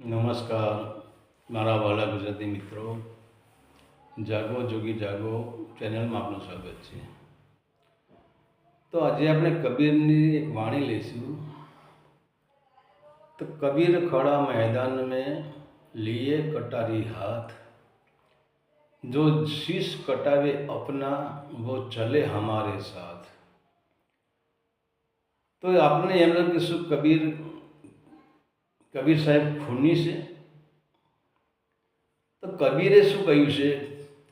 નમસ્કાર, મારા વાલા ગુજરાતી મિત્રો. જાગો, જોગી જાગો, ચેનલમાં આપનું સ્વાગત છે. તો આજે આપણે કબીરની એક વાણી લઈશું. તો કબીર ખડા મેદાન મેં લીએ કટારી હાથ. જો શીશ કટાવે અપના, વો ચલે હમારે સાથ. તો આપણે એમ લાગ્યું શું કબીર કબીર સાહેબ ખૂની છે. તો કબીરે શું કહ્યું છે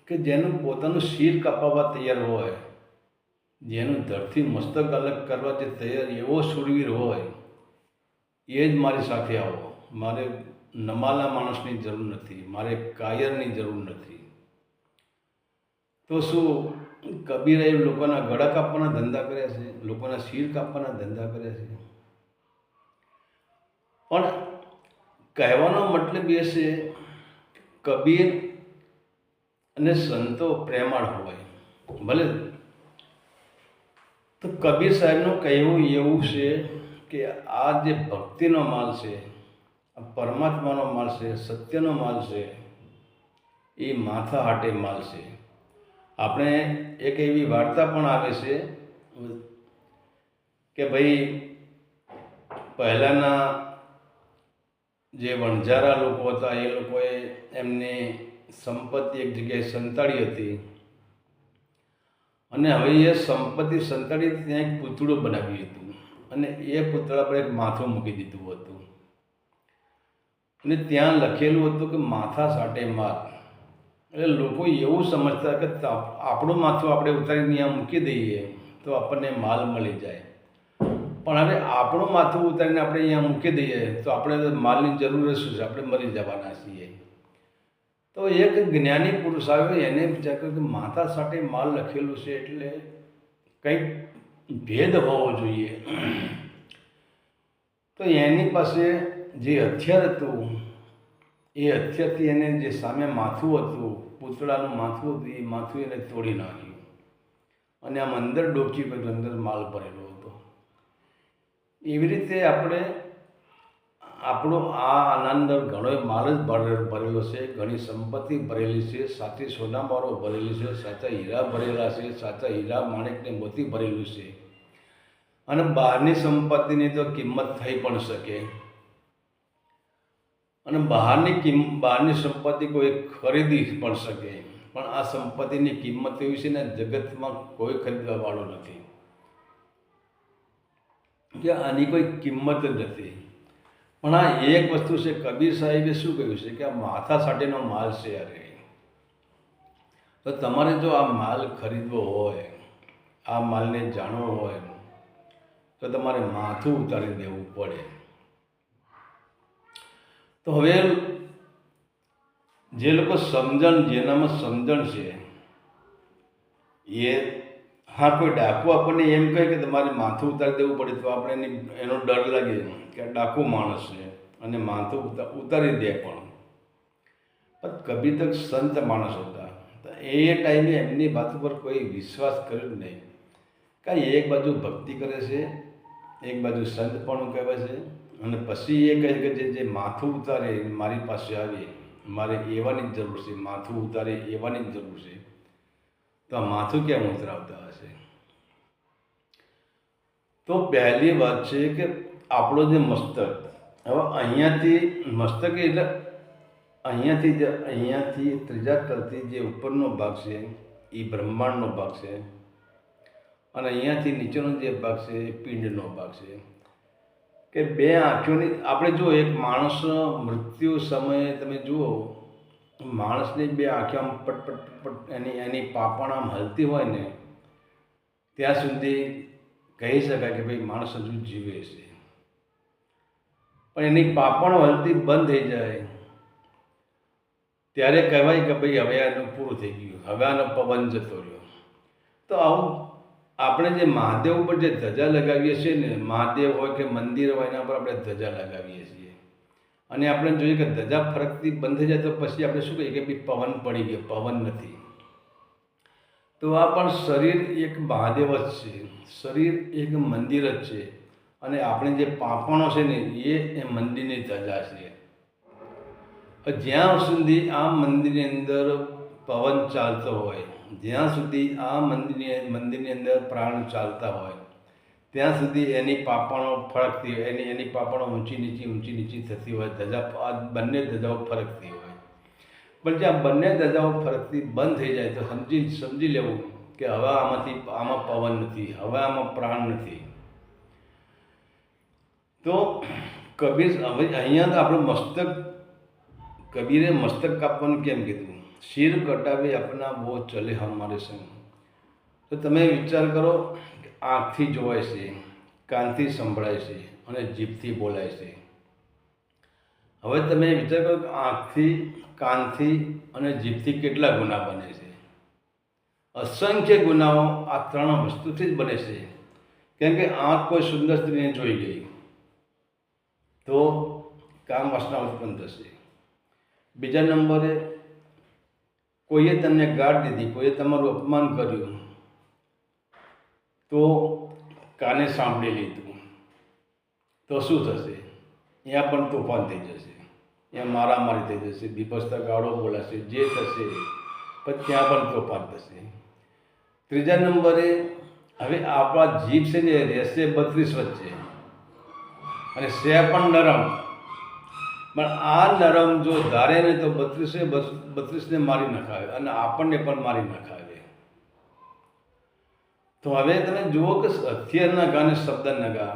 કે જેનું પોતાનું શિર કપાવવા તૈયાર હોય, જેનું ધરથી મસ્તક અલગ કરવા જે તૈયાર એવો સુરવીર હોય, એ જ મારી સાથે આવો. મારે નમાલા માણસની જરૂર નથી, મારે કાયરની જરૂર નથી. તો શું કબીરે લોકોના ગળા કાપવાના ધંધા કર્યા છે? લોકોના શિર કાપવાના ધંધા કર્યા છે? પણ કહેવાનો મતલબ એ છે કબીર અને સંતો પ્રેમાળ હોય. ભલે? તો કબીર સાહેબનું કહેવું એવું છે કે આ જે ભક્તિનો માલ છે, આ પરમાત્માનો માલ છે, સત્યનો માલ છે, એ માથા હાટે માલ છે. આપણે એક એવી વાર્તા પણ આવે છે કે ભાઈ પહેલાંના જે વણઝારા લોકો હતા, એ લોકોએ એમની સંપત્તિ એક જગ્યાએ સંતાડી હતી. અને હવે એ સંપત્તિ સંતાડી ત્યાં એક પૂતળું બનાવ્યું હતું. અને એ પૂતળા પર એક માથું મૂકી દીધું હતું. અને ત્યાં લખેલું હતું કે માથા સાટે માર. એટલે લોકો એવું સમજતા કે આપણું માથું આપણે ઉતારીને ત્યાં મૂકી દઈએ, તો આપણને માલ મળી જાય. પણ હવે આપણું માથું ઉતારીને આપણે અહીંયા મૂકી દઈએ તો આપણે માલની જરૂર શું છે? આપણે મરી જવાના છીએ. તો એક જ્ઞાની પુરુષ આવ્યો, એને વિચાર કર્યો કે માતા સાથે માલ લખેલું છે એટલે કંઈક ભેદ હોવો જોઈએ. તો એની પાસે જે હથિયાર હતું, એ હથિયારથી એને જે સામે માથું હતું, પૂતળાનું માથું હતું, એ માથું એને તોડી નાખ્યું. અને આમ અંદર ડોકી પછી અંદર માલ ભરેલો હતો. એવી રીતે આપણે આપણો આ આનંદ ઘણો માલ જ ભરે- ભરેલો છે, ઘણી સંપત્તિ ભરેલી છે, સાથે સોનામારો ભરેલી છે સાચા હીરા ભરેલા છે સાચા હીરા માણેકને મોતી ભરેલું છે. અને બહારની સંપત્તિની તો કિંમત થઈ પણ શકે. અને બહારની કિંમ, બહારની સંપત્તિ કોઈ ખરીદી પણ શકે. પણ આ સંપત્તિની કિંમત એવી છે ને, જગતમાં કોઈ ખરીદવા વાળો નથી. કે આની કોઈ કિંમત જ નથી. પણ આ એક વસ્તુ છે, કબીર સાહેબે શું કહ્યું છે કે આ માથા સાથેનો માલ છે અરે તો તમારે જો આ માલ ખરીદવો હોય, આ માલને જાણવો હોય, તો તમારે માથું ઉતારી દેવું પડે. તો હવે જે લોકો સમજણ, જેનામાં સમજણ છે, એ હા, કોઈ ડાકુ આપણને એમ કહે કે તમારે માથું ઉતારી દેવું પડે, તો આપણે એની, એનો ડર લાગે કે ડાકુ માણસ છે અને માથું ઉતારી દે પણ. પણ કભી તક સંત માણસ હતા. એ ટાઈમે એમની વાત ઉપર કોઈ વિશ્વાસ કર્યો જ નહીં. કાંઈ એક બાજુ ભક્તિ કરે છે, એક બાજુ સંત પણ કહેવાય છે, અને પછી એ કહે કે જે જે માથું ઉતારે, મારી પાસે આવે, મારે એવાની જ જરૂર છે, માથું ઉતારે એવાની જ જરૂર છે. તો આ માથું કેમ ઉતરાવતા હશે? તો પહેલી વાત છે કે આપણો જે મસ્તક, હવે અહીંયાથી મસ્તક એટલે અહીંયાથી જે અહીંયાથી ત્રીજા તલથી જે ઉપરનો ભાગ છે, એ બ્રહ્માંડનો ભાગ છે. અને અહીંયાથી નીચેનો જે ભાગ છે, એ પિંડનો ભાગ છે. કે બે આંખોની, આપણે જો એક માણસ મૃત્યુ સમયે તમે જુઓ માણસની બે આંખો આમ પટ પટ પટ, એની એની પાપણ આમ હલતી હોય ને, ત્યાં સુધી કહી શકાય કે ભાઈ માણસ હજુ જીવે છે. પણ એની પાપણ હલતી બંધ થઈ જાય. ત્યારે કહેવાય કે ભાઈ હવે આનું પૂરું થઈ ગયું, હવે આનો પવન જતો રહ્યો. તો આવું આપણે જે મહાદેવ ઉપર જે ધજા લગાવીએ છીએ ને, મહાદેવ હોય કે મંદિર હોય એના પર આપણે ધજા લગાવીએ છીએ. અને આપણે જોઈએ કે ધજા ફરકથી બંધ જાય તો પછી આપણે શું કહીએ કે ભાઈ પવન પડી ગયો, પવન નથી. તો આ પણ શરીર એક મહાદેવ જ છે. શરીર એક મંદિર જ છે. અને આપણે જે પાપણો છે ને, એ એ મંદિરની ધજા છે. જ્યાં સુધી આ મંદિરની અંદર પવન ચાલતો હોય, જ્યાં સુધી આ મંદિરની મંદિરની અંદર પ્રાણ ચાલતા હોય ત્યાં સુધી એની પાપણો ફરકતી હોય, એની એની પાપણો ઊંચી નીચી ઊંચી નીચી થતી હોય, ધજા બંને ધજાઓ ફરકતી હોય. પણ જ્યાં બંને ધજાઓ ફરકતી બંધ થઈ જાય, તો સમજી સમજી લેવું કે હવે આમાંથી, આમાં પવન નથી, હવે આમાં પ્રાણ નથી. તો કબીર, હવે અહીંયા તો આપણું મસ્તક, કબીરે મસ્તક કાપવાનું કેમ કીધું? શિર કટાવે આપના બહુ ચલે હમારે સંગ. તો તમે વિચાર કરો આંખથી જોવાય છે, કાનથી સંભળાય છે અને જીભથી બોલાય છે. હવે તમે વિચાર કરો કે આંખથી, કાનથી અને જીભથી કેટલા ગુના બને છે. અસંખ્ય ગુનાઓ આ ત્રણ વસ્તુથી જ બને છે. કેમ કે આંખ કોઈ સુંદર સ્ત્રીને જોઈ ગઈ. તો કામ વાસના ઉત્પન્ન થશે. બીજા નંબરે, કોઈએ તમને ગાળ દીધી, કોઈએ તમારું અપમાન કર્યું તો કાને સાંભળી લીધું? તો શું થશે? ત્યાં પણ તોફાન થઈ જશે. ત્યાં મારામારી થઈ જશે દીપસ્તા ગાળો બોલાશે, જે થશે, પણ ત્યાં પણ તોફાન થશે. ત્રીજા નંબરે, હવે આપણા જીભ છે ને રહેશે બત્રીસ વચ્ચે. અને સે પણ નરમ. પણ આ નરમ જો ધારે ને તો બત્રીસે બત્રીસને મારી નખાવે, અને આપણને પણ મારી નખાવે. તો હવે તમે જુઓ કે હથિયારના ગા અને શબ્દ નગા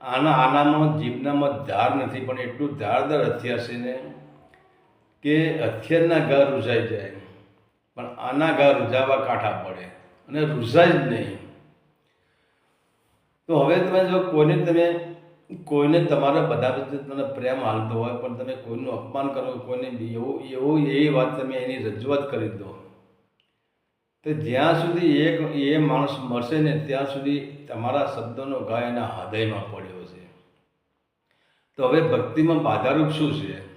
આના, આનામાં જીભનામાં ધાર નથી, પણ એટલું ધારદાર હથિયાર છે ને કે હથિયારના ઘા રૂઝાઈ જાય. પણ આના ઘા રૂઝાવા કાંઠા પડે અને રૂઝાય જ નહીં. તો હવે તમે જો કોઈને તમે, કોઈને તમારા બધા વચ્ચે તમને પ્રેમ હાલતો હોય, પણ તમે કોઈનું અપમાન કરો, કોઈને એવું એવું એવી વાત તમે એની રજૂઆત કરી દો. તો જ્યાં સુધી એક એ માણસ મળશે ને ત્યાં સુધી તમારા શબ્દોનો ગાય એના હૃદયમાં પડ્યો છે. તો હવે ભક્તિમાં બાધારૂપ શું છે?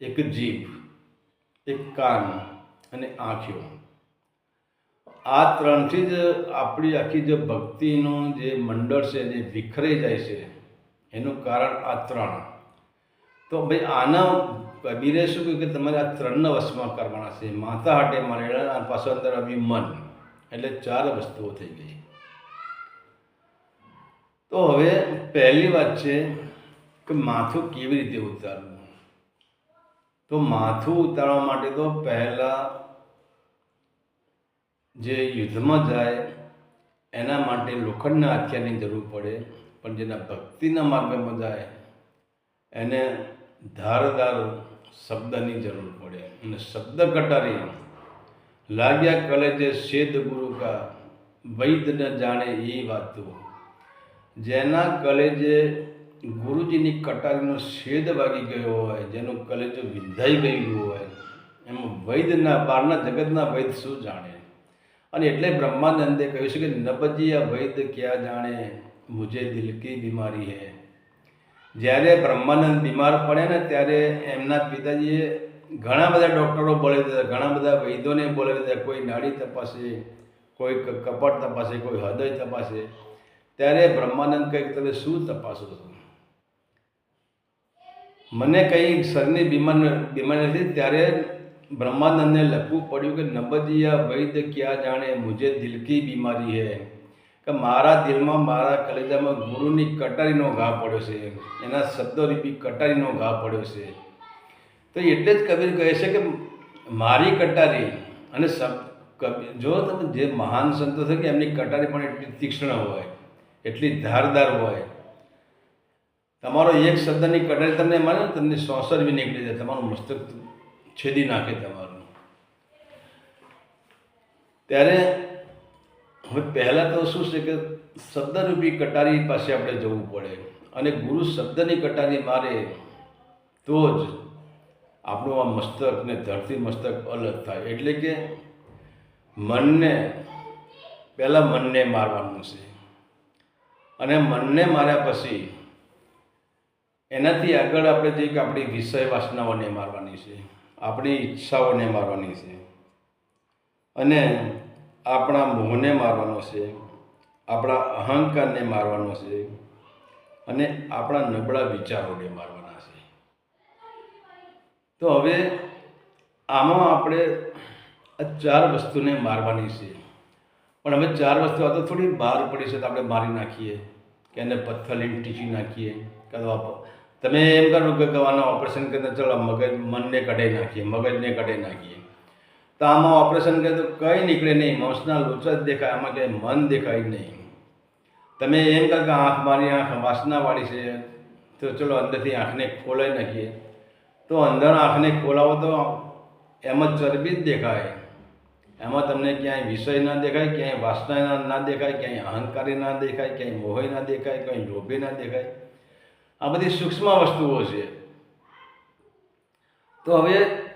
એક જીભ, એક કાન અને આંખો આ ત્રણથી જ આપણી આખી જે ભક્તિનું જે મંડળ છે, જે વિખરાઈ જાય છે, એનું કારણ આ ત્રણ. તો ભાઈ આના કબીરે શું કહ્યું કે તમારે આ ત્રણ વશમાં કરવાના છે? માથા હાટે મારેલા પાછો અંદર આવ્યું મન. એટલે ચાર વસ્તુઓ થઈ ગઈ. તો હવે પહેલી વાત છે કે માથું કેવી રીતે ઉતારવું? તો માથું ઉતારવા માટે તો પહેલાં જે યુદ્ધમાં જાય, એના માટે લોખંડના હથિયારની જરૂર પડે, પણ જેના ભક્તિના માર્ગમાં જાય, એને ધારદાર શબ્દની જરૂર પડે અને શબ્દ કટારી લાગ્યા કલેજે શેદ ગુરુ કા વૈદ ન જાણે એ વાતો. જેના કલેજે ગુરુજીની કટારીનો શેદ વાગી ગયો હોય, જેનું કલેજો વિંધાઈ ગયેલું હોય, એમાં વૈદના બહારના જગતના વૈદ શું જાણે? અને એટલે બ્રહ્માનંદે કહ્યું છે કે નબજીયા વૈદ ક્યાં જાણે? મુજે દિલ કી બીમારી હૈ. જ્યારે બ્રહ્માનંદ બીમાર પડે ને ત્યારે એમના પિતાજીએ ઘણા બધા ડૉક્ટરો બોલાવી દીધા, ઘણા બધા વૈદ્યોને બોલાવી દીધા, કોઈ નાડી તપાસે, કોઈ કપાટ તપાસે, કોઈ હૃદય તપાસે. ત્યારે બ્રહ્માનંદ કંઈક તમે શું તપાસો મને કંઈ શરીરની બીમાર બીમારી નથી, ત્યારે બ્રહ્માનંદને લખવું પડ્યું કે નબદિયા વૈદ્ય ક્યાં જાણે, મુજે દિલ કી બીમારી હૈ. કે મારા દિલમાં, મારા કલેજામાં ગુરુની કટારીનો ઘા પડ્યો છે. એના શબ્દોરૂપી કટારીનો ઘા પડ્યો છે. તો એટલે જ કબીર કહે છે કે મારી કટારી અને શબ્દ કબીર, જો તમે જે મહાન સંતો છે કે એમની કટારી પણ એટલી તીક્ષ્ણ હોય, એટલી ધારદાર હોય, તમારો એક શબ્દની કટારી તમને માને તમને સોસર બી નીકળી જાય, તમારું મસ્તક છેદી નાખે તમારું. ત્યારે હવે પહેલાં તો શું છે કે શબ્દરૂપી કટારી પાસે આપણે જવું પડે અને ગુરુ શબ્દની કટારી મારે તો જ આપણું આ મસ્તક ને ધરતી મસ્તક અલગ થાય. એટલે કે મનને પહેલાં મનને મારવાનું છે. અને મનને માર્યા પછી એનાથી આગળ આપણે જે કે આપણી વિષય વાસનાઓને મારવાની છે, આપણી ઈચ્છાઓને મારવાની છે. અને આપણા મોહને મારવાનો છે, આપણા અહંકારને મારવાનો છે અને આપણા નબળા વિચારોને મારવાના છે. તો હવે આમાં આપણે આ ચાર વસ્તુને મારવાની છે. પણ હવે ચાર વસ્તુ આ તો થોડી બહાર પડી છે તો આપણે મારી નાખીએ કે એને પથ્થર લઈને ટીચી નાખીએ કાં તમે એમ કરો કે આના ઓપરેશન કરીને ચાલો મગજ, મનને કઢાઈ નાખીએ, મગજને કઢાઈ નાખીએ. તો આમાં ઓપરેશન કરે તો કંઈ નીકળે નહીં. માંસના લોચા જ દેખાય. આમાં કંઈ મન દેખાય નહીં. તમે એમ કહો કે આંખ મારી આંખ વાસનાવાળી છે, તો ચલો અંદરથી આંખને ખોલાવી નાખીએ. તો અંદર આંખને ખોલાવો તો એમાં ચરબી જ દેખાય. એમાં તમને ક્યાંય વિષય ના દેખાય, ક્યાંય વાસના ના- દેખાય, ક્યાંય અહંકારી ના દેખાય, ક્યાંય મોહય ના દેખાય, ક્યાંય લોભી ના દેખાય. આ બધી સૂક્ષ્મ વસ્તુઓ છે. તો હવે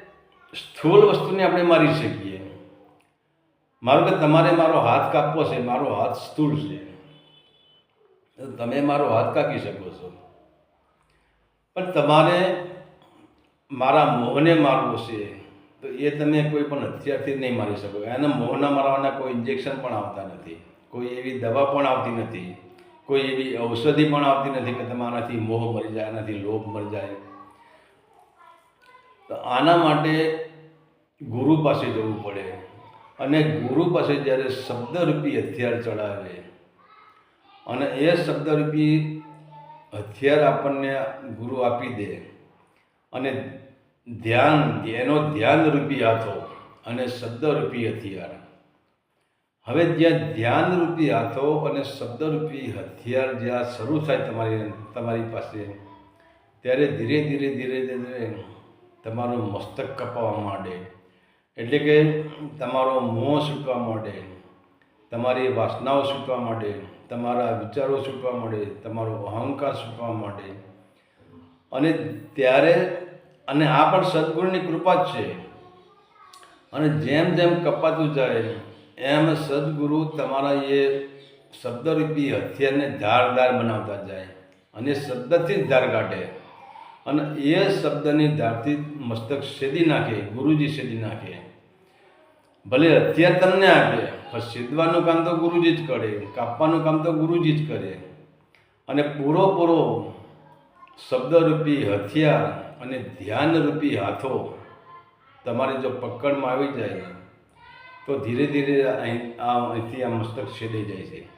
સ્થૂળ વસ્તુને આપણે મારી શકીએ. મારો કે તમારે મારો હાથ કાપવો છે, મારો હાથ સ્થૂળ છે. તમે મારો હાથ કાપી શકો છો. પણ તમારે મારા મોહને મારવો છે, તો એ તમે કોઈ પણ હથિયારથી નહીં મારી શકો. એના મોહના મારવાના કોઈ ઇન્જેક્શન પણ આવતા નથી. કોઈ એવી દવા પણ આવતી નથી. કોઈ એવી ઔષધિ પણ આવતી નથી કે તમારાથી મોહ મરી જાય એનાથી લોભ મરી જાય. તો આના માટે ગુરુ પાસે જવું પડે. અને ગુરુ પાસે જ્યારે શબ્દરૂપી હથિયાર ચડાવે, અને એ શબ્દરૂપી હથિયાર આપણને ગુરુ આપી દે, અને ધ્યાન, એનો ધ્યાનરૂપી હાથો અને શબ્દરૂપી હથિયાર. હવે જ્યાં ધ્યાનરૂપી હાથો અને શબ્દરૂપી હથિયાર જ્યાં શરૂ થાય તમારી તમારી પાસે, ત્યારે ધીરે ધીરે ધીરે ધીરે તમારું મસ્તક કપાવવા માંડે. એટલે કે તમારો મોહ છૂટવા માંડે, તમારી વાસનાઓ છૂટવા માંડે, તમારા વિચારો છૂટવા માંડે, તમારો અહંકાર છૂટવા માંડે. અને ત્યારે, અને આ પણ સદગુરુની કૃપા જ છે. અને જેમ જેમ કપાતું જાય, એમ સદગુરુ તમારા એ શબ્દરૂપી હથિયારને ધારદાર બનાવતા જાય અને શબ્દથી જ ધાર કાઢે. અને એ શબ્દની ધારથી મસ્તક સેદી નાખે, ગુરુજી સેદી નાખે. ભલે હથિયાર તમને આપે, પણ સીધવાનું કામ તો ગુરુજી જ કરે, કાપવાનું કામ તો ગુરુજી જ કરે. અને પૂરો પૂરો શબ્દરૂપી હથિયાર અને ધ્યાનરૂપી હાથો તમારે જો પકડમાં આવી જાય તો ધીરે ધીરે અહીં આ અહીંથી આ મસ્તક છેદાઈ જાય છે.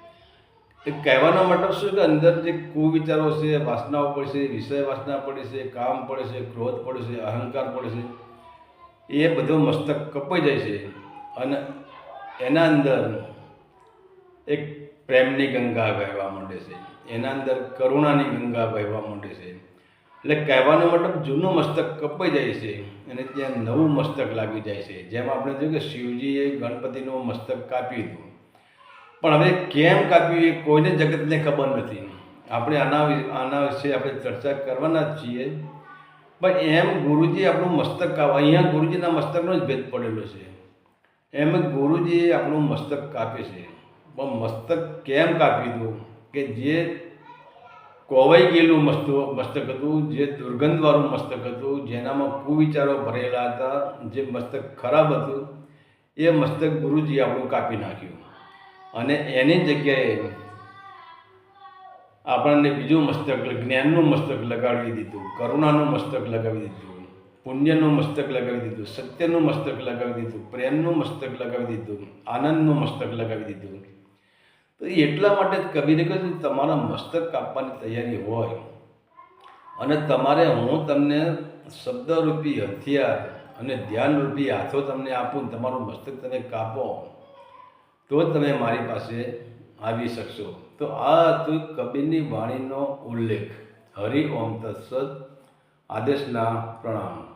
એ કહેવાનો મતલબ શું કે અંદર જે કુવિચારો છે, વાસનાઓ પડે છે, વિષય વાસના પડે છે, કામ પડે છે, ક્રોધ પડે છે, અહંકાર પડે છે, એ બધો મસ્તક કપાઈ જાય છે. અને એના અંદર એક પ્રેમની ગંગા વહેવા માંડે છે. એના અંદર કરુણાની ગંગા વહેવા માંડે છે. એટલે કહેવાનો મતલબ જૂનું મસ્તક કપાઈ જાય છે અને ત્યાં નવું મસ્તક લાગી જાય છે. જેમ આપણે જોયું કે શિવજીએ ગણપતિનું મસ્તક કાપ્યું હતું. પણ હવે કેમ કાપ્યું એ કોઈને જગતને ખબર નથી. આપણે આના આના વિશે આપણે ચર્ચા કરવાના જ છીએ. પણ એમ ગુરુજી આપણું મસ્તક અહીંયા ગુરુજીના મસ્તકનો જ ભેદ પડેલો છે. એમ ગુરુજીએ આપણું મસ્તક કાપે છે. પણ મસ્તક કેમ કાપી દઉં કે જે કોવાઈ ગયેલું મસ્ત, મસ્તક હતું, જે દુર્ગંધવાળું મસ્તક હતું, જેનામાં કુવિચારો ભરેલા હતા, જે મસ્તક ખરાબ હતું, એ મસ્તક ગુરુજી આપણું કાપી નાખ્યું. અને એની જગ્યાએ આપણને બીજું મસ્તક જ્ઞાનનું મસ્તક લગાવી દીધું, કરુણાનું મસ્તક લગાવી દીધું, પુણ્યનું મસ્તક લગાવી દીધું, સત્યનું મસ્તક લગાવી દીધું, પ્રેમનું મસ્તક લગાવી દીધું, આનંદનું મસ્તક લગાવી દીધું. તો એટલા માટે જ કબીરે કહ્યું તમારા મસ્તક કાપવાની તૈયારી હોય અને તમારે હું તમને શબ્દરૂપી હથિયાર અને ધ્યાનરૂપી હાથો તમને આપું તમારું મસ્તક તમે કાપો તો જ તમે મારી પાસે આવી શકશો. તો આ હતું કબીરની વાણીનો ઉલ્લેખ. હરિ ઓમ તત્સદ આદેશના પ્રણામ.